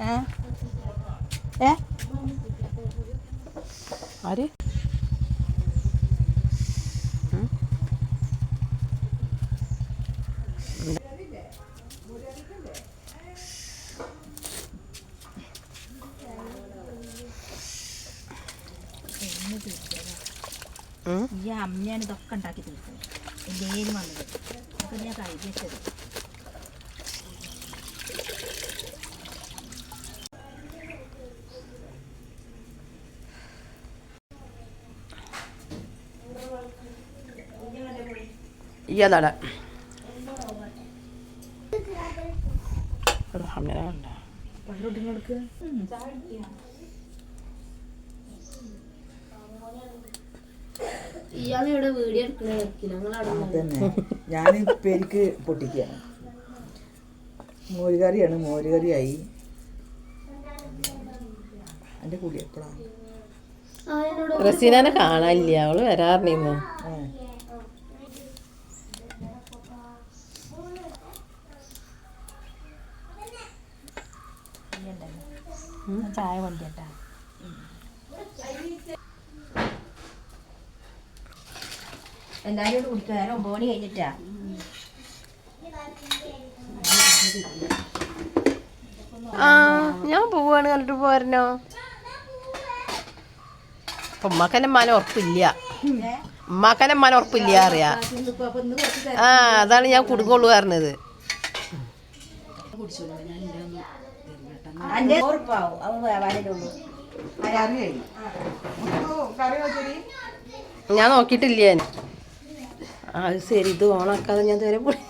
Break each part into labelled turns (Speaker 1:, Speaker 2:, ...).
Speaker 1: ഏ?
Speaker 2: ആര്.
Speaker 1: ഈ അമ്മയാണ് ഇതൊക്കെ ഉണ്ടാക്കി തീർത്തത് എന്തേലും വന്നത് അതൊക്കെ ഞാൻ കഴുകി വെച്ചത്.
Speaker 3: ഞങ്ങളവിടെ
Speaker 4: അതന്നെ ഞാൻ പേരിക്ക് പൊട്ടിക്കുകയാണ്. മോരുകറിയാണ്. മോരുകറിയായി. എന്റെ കൂടി എപ്പോഴാണ്
Speaker 2: റസീനാനെ കാണാനില്ല. അവൾ വരാറിനിന്ന്
Speaker 1: ഞാൻ ചായ കൊണ്ടിട്ടാ എല്ലാവരും കൂടി കുടിക്കുക നേരം ഒമ്പത് മണി കഴിഞ്ഞിട്ടാ.
Speaker 2: ആ ഞാൻ പോവാണ് കണ്ടിട്ട് പോരണോ? ഉമ്മാക്കന്റെ ഉമ്മാക്കന്നെ മന ഉറപ്പില്ല. ഉമ്മാക്കന്റെ മന ഉറപ്പില്ല അറിയാ. ആ അതാണ് ഞാൻ കുടുങ്ങുള്ളൂ പറഞ്ഞത്.
Speaker 1: ഉറപ്പാവും.
Speaker 2: ഞാൻ നോക്കിയിട്ടില്ല ഞാൻ. അത് ശരി ഇത് ഓണാക്കാതെ ഞാൻ ഇതുവരെ പോയി.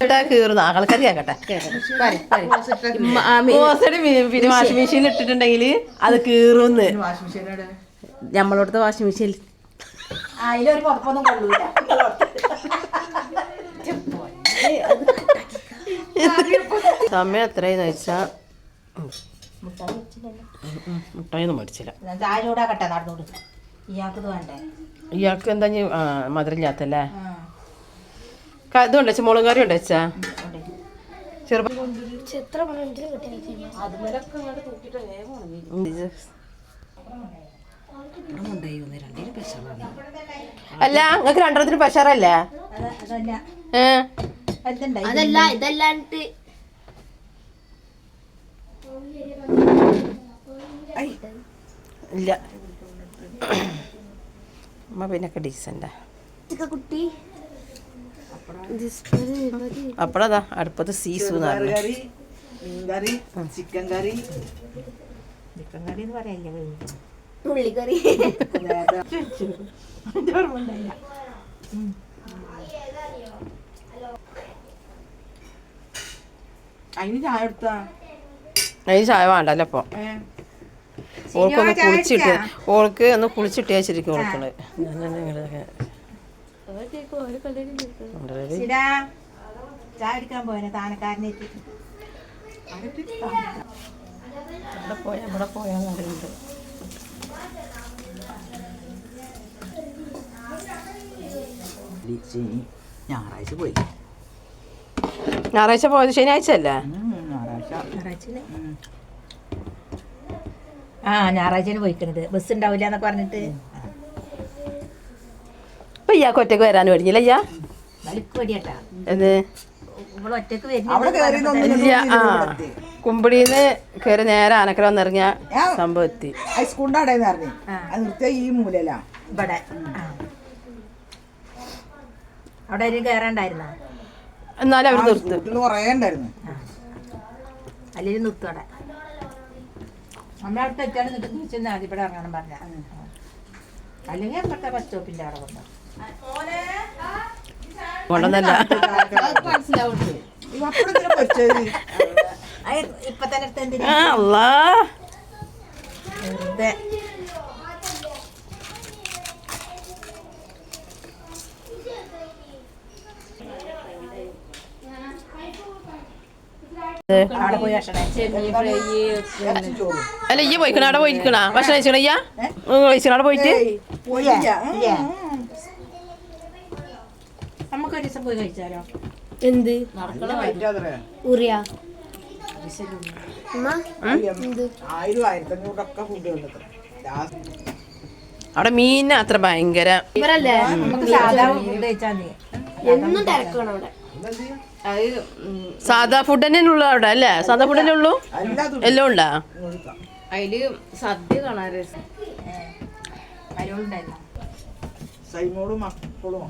Speaker 2: കേട്ടാ കീറുന്നു. ആൾക്കാർ കേക്കട്ടെ. പിന്നെ വാഷിംഗ് മെഷീൻ ഇട്ടിട്ടുണ്ടെങ്കിൽ അത് കീറുന്ന്. നമ്മളോടത്തെ വാഷിംഗ് മെഷീൻ
Speaker 1: അതിലൊരു പുറപ്പൊന്നും കൊള്ളൂല.
Speaker 2: സമയം എത്രയെന്ന് വെച്ചാ മുട്ടായൊന്നും മേടിച്ചില്ല.
Speaker 1: ഇയാൾക്ക്
Speaker 2: എന്താ മധുരമില്ലാത്തല്ലേ? ക- ഇത് ഉണ്ടച്ച മുളക് കറി ചെറുപ്പം
Speaker 3: പണിട്ടിന് കിട്ടിയ
Speaker 2: അല്ല നിങ്ങക്ക് രണ്ടെണ്ണത്തിന് പ്രഷറല്ലേ
Speaker 1: ഏഹ്
Speaker 2: ഏ?
Speaker 3: അതല്ല ഇതല്ലാണ്ട്
Speaker 2: ഇല്ല. അമ്മ പിന്നൊക്കെ ഡീസന്റാ
Speaker 3: കുട്ടി.
Speaker 2: അപ്പഴതാ അടുപ്പത്ത് സീസു
Speaker 4: കറി ചിക്കൻ കറി
Speaker 1: ചിക്കൻ കറി എന്ന് പറയല്ലേ
Speaker 3: ഉള്ളിക്കറി.
Speaker 4: അതിന് ചായ എടുത്താ
Speaker 2: അതിന് ചായ വേണ്ടല്ലോ അപ്പോൾ ഓൾക്കൊന്ന് കുളിച്ചിട്ട് ഓൾക്ക് ഒന്ന് കുളിച്ചിട്ട് വെച്ചിരിക്കും ഇവിടെ പറയുന്നുണ്ട്
Speaker 4: ഞായറാഴ്ച പോയി.
Speaker 2: ഞായറാഴ്ച പോയത് ശനിയാഴ്ച അല്ലേ
Speaker 1: ആ ഞായറാഴ്ചയാണ് പോയിക്കണത്. ബസ് ഉണ്ടാവില്ല എന്നൊക്കെ പറഞ്ഞിട്ട്.
Speaker 2: ഇപ്പൊ ഇയാൾക്ക് ഒറ്റയ്ക്ക് വരാൻ കഴിഞ്ഞില്ല അയ്യാ
Speaker 1: വലിക്ക്
Speaker 4: ഒറ്റയ്ക്ക്
Speaker 2: ഇല്ല ആ. കുമ്പിടിന്ന് കയറി നേരെ ആനക്കര വന്നിറങ്ങിയ സംഭവം എത്തി.
Speaker 4: ഹൈസ്കൂളിന്റെ അവിടെ പറഞ്ഞു അത് നിർത്തിയ ഈ മൂലല്ല
Speaker 1: ഇവിടെ. അവിടെ കയറാണ്ടായിരുന്ന
Speaker 2: എന്നാലും അവർ നിർത്തും.
Speaker 4: വീട്ടിൽ കുറേ ഉണ്ടായിരുന്നു.
Speaker 1: അല്ലെങ്കിൽ നിർത്തോടെ നമ്മളടുത്ത് എത്തിയാണ് നിന്നിട്ട് തിരിച്ചെന്ന് ആദ്യം ഇവിടെ ഇറങ്ങണം പറഞ്ഞ. അല്ലെങ്കിൽ അപ്പുറത്തെ ബസ് സ്റ്റോപ്പിന്റെ അവിടെ
Speaker 4: വന്നു
Speaker 1: ഇപ്പൊ തന്നെ. വെറുതെ അവിടെ പോയി ഭക്ഷണം
Speaker 4: ഇറച്ചി ചോറും
Speaker 2: അല്ല ഈ പോയിക്കണ? അവിടെ പോയിരിക്കണ ഭക്ഷണം കഴിച്ചണ അയ്യാ കഴിച്ചണ അവിടെ പോയിട്ട്?
Speaker 4: പോയില്ല.
Speaker 1: ഇല്ലേ? നമുക്ക് ഒരു ദിവസം പോയി കഴിച്ചാലോ?
Speaker 3: എന്ത്? ഉറിയ.
Speaker 2: അവിടെ മീന അത്ര ഭയങ്കര
Speaker 3: ഇവരല്ലേ?
Speaker 1: നമുക്ക് സാധാരണ ഫുഡ് കഴിച്ചാൽ
Speaker 3: എന്നും തിരക്കണം അവിടെ.
Speaker 2: സാധാ ഫുഡ് തന്നെ ഉള്ളു അവിടെ അല്ലേ? സാധാ ഫുഡ് തന്നെ ഉള്ളു? എല്ലാം ഉണ്ടാ?
Speaker 5: അതിൽ സദ്യ കാണാൻ രസം.
Speaker 4: സൈമോളും മക്കളും